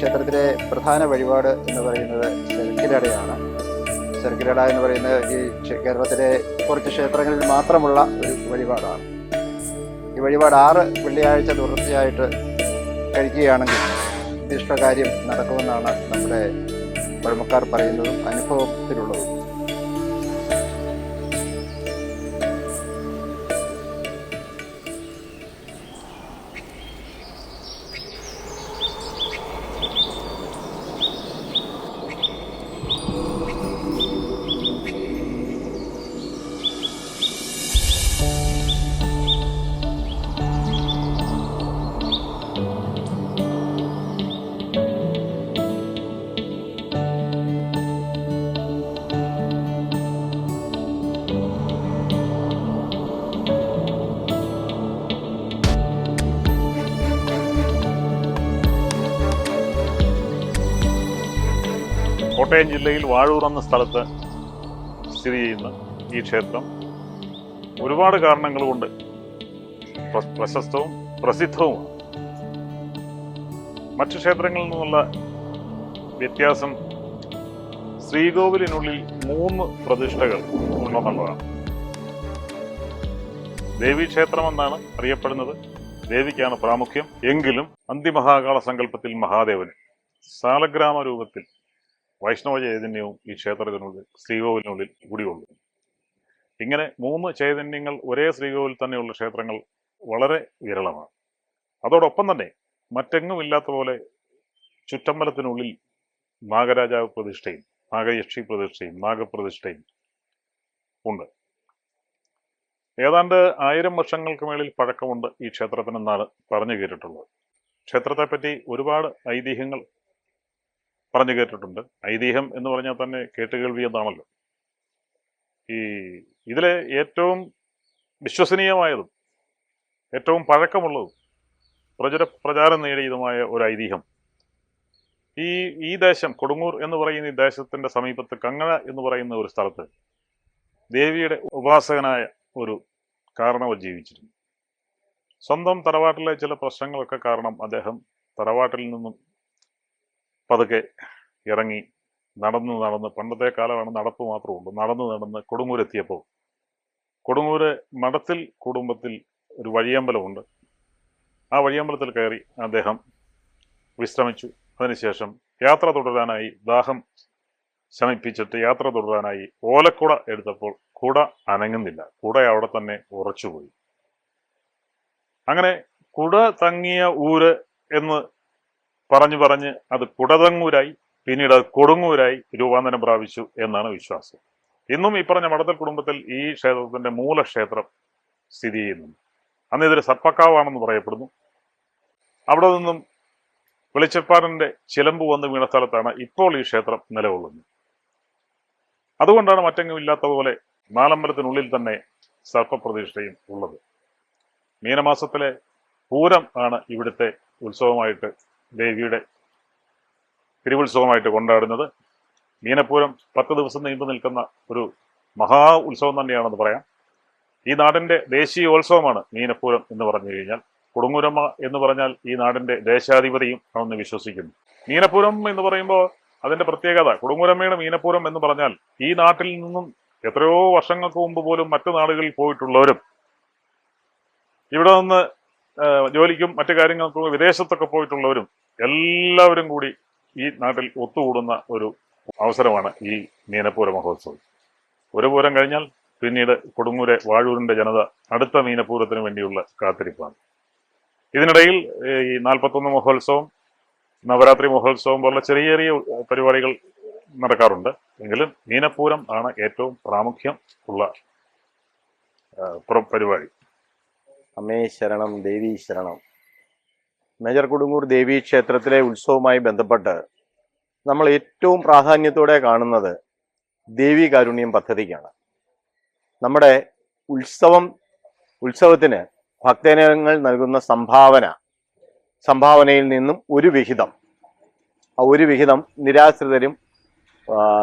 ക്ഷേത്രത്തിലെ പ്രധാന വഴിപാട് എന്ന് പറയുന്നത് ശർക്കിരടയാണ് ശർക്കിരട എന്ന് പറയുന്നത് ഈ കേരളത്തിലെ കുറച്ച് ക്ഷേത്രങ്ങളിൽ മാത്രമുള്ള ഒരു വഴിപാടാണ്. ഈ വഴിപാട് ആറ് വെള്ളിയാഴ്ച തുടർച്ചയായിട്ട് കഴിക്കുകയാണെങ്കിൽ ഇഷ്ടകാര്യം നടക്കുമെന്നാണ് നമ്മുടെ പഴമക്കാർ പറയുന്നതും അനുഭവത്തിലുള്ളതും. കോട്ടയം ജില്ലയിൽ വാഴൂർ എന്ന സ്ഥലത്ത് സ്ഥിതി ചെയ്യുന്ന ഈ ക്ഷേത്രം ഒരുപാട് കാരണങ്ങൾ കൊണ്ട് പ്രശസ്തവും പ്രസിദ്ധവും മറ്റു ക്ഷേത്രങ്ങളിൽ നിന്നുള്ള വ്യത്യാസം ശ്രീകോവിലിനുള്ളിൽ മൂന്ന് പ്രതിഷ്ഠകൾ ഉണ്ടെന്നുള്ളതാണ്. ദേവീക്ഷേത്രം എന്നാണ് അറിയപ്പെടുന്നത്. ദേവിക്കാണ് പ്രാമുഖ്യം. എങ്കിലും അന്തിമഹാകാല സങ്കല്പത്തിൽ മഹാദേവന് സാലഗ്രാമ രൂപത്തിൽ വൈഷ്ണവ ചൈതന്യവും ഈ ക്ഷേത്രത്തിനുള്ളിൽ ശ്രീകോവിലിനുള്ളിൽ കൂടിയുള്ളു. ഇങ്ങനെ മൂന്ന് ചൈതന്യങ്ങൾ ഒരേ ശ്രീകോവിൽ തന്നെയുള്ള ക്ഷേത്രങ്ങൾ വളരെ വിരളമാണ്. അതോടൊപ്പം തന്നെ മറ്റെങ്ങും ഇല്ലാത്ത പോലെ ചുറ്റമ്പലത്തിനുള്ളിൽ നാഗരാജാവ് പ്രതിഷ്ഠയും നാഗയക്ഷി പ്രതിഷ്ഠയും നാഗപ്രതിഷ്ഠയും ഉണ്ട്. ഏതാണ്ട് ആയിരം വർഷങ്ങൾക്ക് മേളിൽ പഴക്കമുണ്ട് ഈ ക്ഷേത്രത്തിനെന്നാണ് പറഞ്ഞു കേട്ടിട്ടുള്ളത്. ക്ഷേത്രത്തെപ്പറ്റി ഒരുപാട് ഐതിഹ്യങ്ങൾ പറഞ്ഞു കേട്ടിട്ടുണ്ട്. ഐതിഹ്യം എന്ന് പറഞ്ഞാൽ തന്നെ കേട്ടുകേൾവി എന്നാണല്ലോ. ഈ ഇതിലെ ഏറ്റവും വിശ്വസനീയമായതും ഏറ്റവും പഴക്കമുള്ളതും പ്രചര പ്രചാരം നേടിയതുമായ ഒരു ഐതിഹ്യം. ഈ ഈ ദേശം കൊടുങ്ങൂർ എന്ന് പറയുന്ന ഈ ദേശത്തിന്റെ സമീപത്ത് കങ്ങഴ എന്ന് പറയുന്ന ഒരു സ്ഥലത്ത് ദേവിയുടെ ഉപാസകനായ ഒരു കാരണവർ ജീവിച്ചിരുന്നു. സ്വന്തം തറവാട്ടിലെ ചില പ്രശ്നങ്ങളൊക്കെ കാരണം അദ്ദേഹം തറവാട്ടിൽ നിന്നും പതുക്കെ ഇറങ്ങി നടന്ന് നടന്ന് പണ്ടത്തെ കാലമാണ് നടപ്പ് മാത്രമേ ഉള്ളൂ. നടന്ന് നടന്ന് കൊടുങ്ങൂരെത്തിയപ്പോൾ കൊടുങ്ങൂര് മഠത്തിൽ കുടുംബത്തിൽ ഒരു വഴിയമ്പലമുണ്ട്. ആ വഴിയമ്പലത്തിൽ കയറി അദ്ദേഹം വിശ്രമിച്ചു. അതിനുശേഷം യാത്ര തുടരാനായി ദാഹം ശമിപ്പിച്ചിട്ട് യാത്ര തുടരാനായി ഓലക്കുട എടുത്തപ്പോൾ കുട അനങ്ങുന്നില്ല. കുട അവിടെ തന്നെ ഉറച്ചുപോയി. അങ്ങനെ കുട തങ്ങിയ ഊര് എന്ന് പറഞ്ഞു പറഞ്ഞ് അത് കുടതങ്ങൂരായി പിന്നീട് അത് കൊടുങ്ങൂരായി രൂപാന്തരം പ്രാപിച്ചു എന്നാണ് വിശ്വാസം. ഇന്നും ഈ പറഞ്ഞ മടത്തൽ കുടുംബത്തിൽ ഈ ക്ഷേത്രത്തിന്റെ മൂലക്ഷേത്രം സ്ഥിതി ചെയ്യുന്നുണ്ട്. അന്ന് ഇതൊരു സർപ്പക്കാവാണെന്ന് പറയപ്പെടുന്നു. അവിടെ നിന്നും വെളിച്ചപ്പാറിന്റെ ചിലമ്പ് വന്ന് വീണ സ്ഥലത്താണ് ഇപ്പോൾ ഈ ക്ഷേത്രം നിലകൊള്ളുന്നത്. അതുകൊണ്ടാണ് മറ്റെങ്ങും ഇല്ലാത്ത പോലെ നാലമ്പലത്തിനുള്ളിൽ തന്നെ സർപ്പപ്രതിഷ്ഠയും ഉള്ളത്. മീനമാസത്തിലെ പൂരം ആണ് ഇവിടുത്തെ ഉത്സവമായിട്ട് ദേവിയുടെ തിരുവുത്സവമായിട്ട് കൊണ്ടാടുന്നത്. മീനപ്പൂരം പത്ത് ദിവസം നീണ്ടു നിൽക്കുന്ന ഒരു മഹാ ഉത്സവം തന്നെയാണെന്ന് പറയാം. ഈ നാടിന്റെ ദേശീയോത്സവമാണ് മീനപ്പൂരം എന്ന് പറഞ്ഞു കഴിഞ്ഞാൽ. കൊടുങ്ങൂരമ്മ എന്ന് പറഞ്ഞാൽ ഈ നാടിന്റെ ദേശാധിപതിയും ആണെന്ന് വിശ്വസിക്കുന്നു. മീനപ്പൂരം എന്ന് പറയുമ്പോൾ അതിന്റെ പ്രത്യേകത കൊടുങ്ങൂരമ്മയുടെ മീനപ്പൂരം എന്ന് പറഞ്ഞാൽ ഈ നാട്ടിൽ നിന്നും എത്രയോ വർഷങ്ങൾക്ക് മുമ്പ് പോലും മറ്റു നാടുകളിൽ പോയിട്ടുള്ളവരും ഇവിടെ നിന്ന് ജോലിക്കും മറ്റു കാര്യങ്ങൾക്കും വിദേശത്തൊക്കെ പോയിട്ടുള്ളവരും എല്ലാവരും കൂടി ഈ നാട്ടിൽ ഒത്തുകൂടുന്ന ഒരു അവസരമാണ് ഈ മീനപ്പൂര മഹോത്സവം. ഒരു പൂരം കഴിഞ്ഞാൽ പിന്നീട് കൊടുങ്ങൂരെ വാഴൂരിന്റെ ജനത അടുത്ത മീനപ്പൂരത്തിന് വേണ്ടിയുള്ള കാത്തിരിപ്പാണ്. ഇതിനിടയിൽ ഈ നാൽപ്പത്തൊന്ന് മഹോത്സവം നവരാത്രി മഹോത്സവം പോലുള്ള ചെറിയ ചെറിയ പരിപാടികൾ നടക്കാറുണ്ട്. എങ്കിലും മീനപ്പൂരം ആണ് ഏറ്റവും പ്രാമുഖ്യം ഉള്ള പരിപാടി. അമ്മേ ശരണം ദേവി ശരണം. മേജർ കൊടുങ്ങൂർ ദേവീ ക്ഷേത്രത്തിലെ ഉത്സവവുമായി ബന്ധപ്പെട്ട് നമ്മൾ ഏറ്റവും പ്രാധാന്യത്തോടെ കാണുന്നത് ദേവി കാരുണ്യം പദ്ധതിക്കാണ്. നമ്മുടെ ഉത്സവം ഉത്സവത്തിന് ഭക്തജനങ്ങൾ നൽകുന്ന സംഭാവന സംഭാവനയിൽ നിന്നും ഒരു വിഹിതം ആ ഒരു വിഹിതം നിരാശ്രിതരും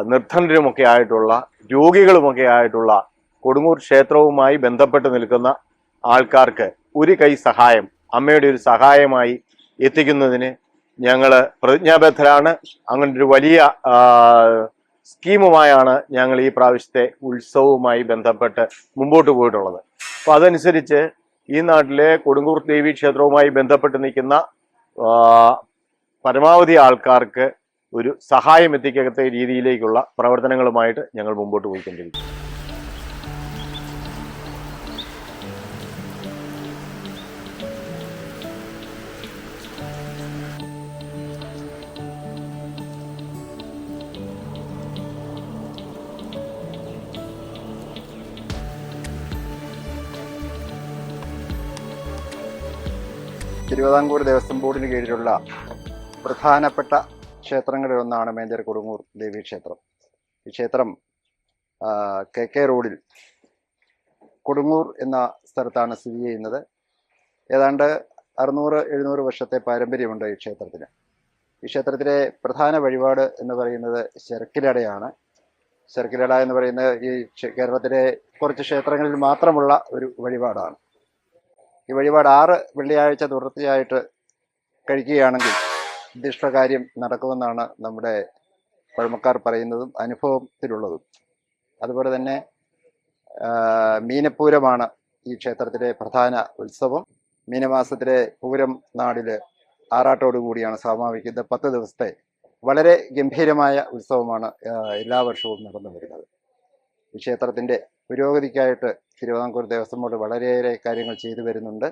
നിർദ്ധനരുമൊക്കെ ആയിട്ടുള്ള രോഗികളുമൊക്കെ ആയിട്ടുള്ള കൊടുങ്ങൂർ ക്ഷേത്രവുമായി ബന്ധപ്പെട്ട് നിൽക്കുന്ന ആൾക്കാർക്ക് ഒരു കൈ സഹായം അമ്മയുടെ ഒരു സഹായമായി എത്തിക്കുന്നതിന് ഞങ്ങൾ പ്രതിജ്ഞാബദ്ധരാണ്. അങ്ങനെ ഒരു വലിയ സ്കീമുമായാണ് ഞങ്ങൾ ഈ പ്രാവശ്യത്തെ ഉത്സവവുമായി ബന്ധപ്പെട്ട് മുമ്പോട്ട് പോയിട്ടുള്ളത്. അപ്പോൾ അതനുസരിച്ച് ഈ നാട്ടിലെ കൊടുങ്കൂർ ദേവി ക്ഷേത്രവുമായി ബന്ധപ്പെട്ട് നിൽക്കുന്ന പരമാവധി ആൾക്കാർക്ക് ഒരു സഹായം എത്തിക്കത്തെ രീതിയിലേക്കുള്ള പ്രവർത്തനങ്ങളുമായിട്ട് ഞങ്ങൾ മുമ്പോട്ട് പോയിക്കൊണ്ടിരിക്കും തിരുവിതാംകൂർ ദേവസ്വം ബോർഡിന് കീഴിലുള്ള പ്രധാനപ്പെട്ട ക്ഷേത്രങ്ങളിൽ ഒന്നാണ് മേഞ്ചർ കൊടുങ്ങൂർ ദേവി ക്ഷേത്രം. ഈ ക്ഷേത്രം കെ കെ റോഡിൽ കൊടുങ്ങൂർ എന്ന സ്ഥലത്താണ് സ്ഥിതി ചെയ്യുന്നത്. ഏതാണ്ട് അറുന്നൂറ് എഴുന്നൂറ് വർഷത്തെ പാരമ്പര്യമുണ്ട് ഈ ക്ഷേത്രത്തിന്. ഈ ക്ഷേത്രത്തിലെ പ്രധാന വഴിപാട് എന്ന് പറയുന്നത് ചെറുക്കിലടയാണ് ചെറുക്കിലട എന്ന് പറയുന്നത് ഈ കേരളത്തിലെ കുറച്ച് ക്ഷേത്രങ്ങളിൽ മാത്രമുള്ള ഒരു വഴിപാടാണ്. ഈ വഴിപാട് ആറ് വെള്ളിയാഴ്ച തുടർച്ചയായിട്ട് കഴിക്കുകയാണെങ്കിൽ ഉദ്ദിഷ്ടകാര്യം നടക്കുമെന്നാണ് നമ്മുടെ പഴമക്കാർ പറയുന്നതും അനുഭവത്തിലുള്ളതും. അതുപോലെ തന്നെ മീനപ്പൂരമാണ് ഈ ക്ഷേത്രത്തിലെ പ്രധാന ഉത്സവം. മീനമാസത്തിലെ പൂരം നാടിൽ ആറാട്ടോടു കൂടിയാണ് സമാപിക്കുന്നത്. പത്ത് ദിവസത്തെ വളരെ ഗംഭീരമായ ഉത്സവമാണ് എല്ലാ വർഷവും നടന്നു വരുന്നത് ഈ ക്ഷേത്രത്തിന്റെ പുരോഗതിക്കായിട്ട് തിരുവിതാംകൂർ ദേവസ്വം ബോർഡ് വളരെയേറെ കാര്യങ്ങൾ ചെയ്തു വരുന്നുണ്ട്.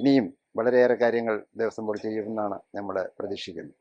ഇനിയും വളരെയേറെ കാര്യങ്ങൾ ദേവസ്വം ബോർഡ് ചെയ്യുമെന്നാണ് നമ്മൾ പ്രതീക്ഷിക്കുന്നത്.